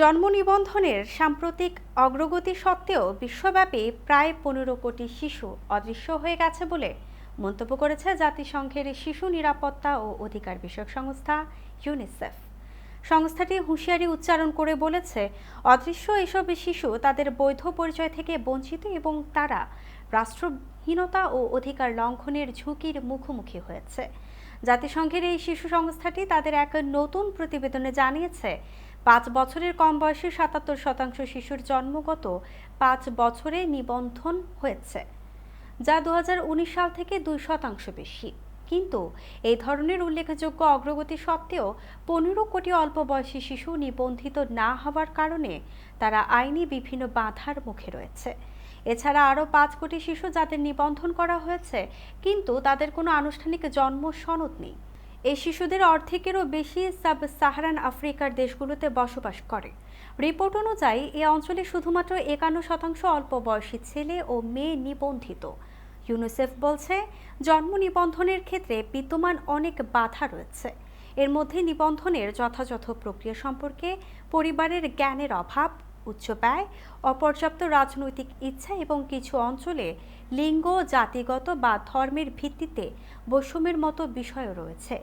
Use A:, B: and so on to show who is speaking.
A: জন্ম নিবন্ধনের সাম্প্রতিক অগ্রগতি সত্ত্বেও বিশ্বব্যাপী প্রায় পনেরো কোটি শিশু অদৃশ্য হয়ে গেছে বলে মন্তব্য করেছে জাতিসংঘের শিশু নিরাপত্তা ও অধিকার বিষয়ক সংস্থা ইউনিসেফ। সংস্থাটি হুঁশিয়ারি উচ্চারণ করে বলেছে, অদৃশ্য এসব শিশু তাদের বৈধ পরিচয় থেকে বঞ্চিত এবং তারা রাষ্ট্রহীনতা ও অধিকার লঙ্ঘনের ঝুঁকির মুখোমুখি হয়েছে। জাতিসংঘের এই শিশু সংস্থাটি তাদের এক নতুন প্রতিবেদনে জানিয়েছে পাঁচ বছরের কম বয়সে সাতাত্তর শতাংশ শিশুর জন্মগত পাঁচ বছরে নিবন্ধন হয়েছে, যা দু হাজার উনিশ সাল থেকে দুই শতাংশ বেশি। কিন্তু এই ধরনের উল্লেখযোগ্য অগ্রগতি সত্ত্বেও পনেরো কোটি অল্প বয়সী শিশু নিবন্ধিত না হওয়ার কারণে তারা আইনি বিভিন্ন বাধার মুখে রয়েছে। এছাড়া আরও পাঁচ কোটি শিশু যাদের নিবন্ধন করা হয়েছে, কিন্তু তাদের কোনো আনুষ্ঠানিক জন্ম সনদ নেই। এই শিশুদের অর্ধেকেরও বেশি সাব সাহারান আফ্রিকার দেশগুলোতে বসবাস করে। রিপোর্ট অনুযায়ী, এ অঞ্চলে শুধুমাত্র একান্ন শতাংশ অল্প বয়সী ছেলে ও মেয়ে নিবন্ধিত। ইউনিসেফ বলছে, জন্ম নিবন্ধনের ক্ষেত্রে বিদ্যমান অনেক বাধা রয়েছে। এর মধ্যে নিবন্ধনের যথাযথ প্রক্রিয়া সম্পর্কে পরিবারের জ্ঞানের অভাব উচ্চ ব্যয় অপর্যাপ্ত রাজনৈতিক ইচ্ছা এবং কিছু অঞ্চলে লিঙ্গ, জাতিগত বা ধর্মের ভিত্তিতে বৈষম্যের মতো বিষয়ও রয়েছে।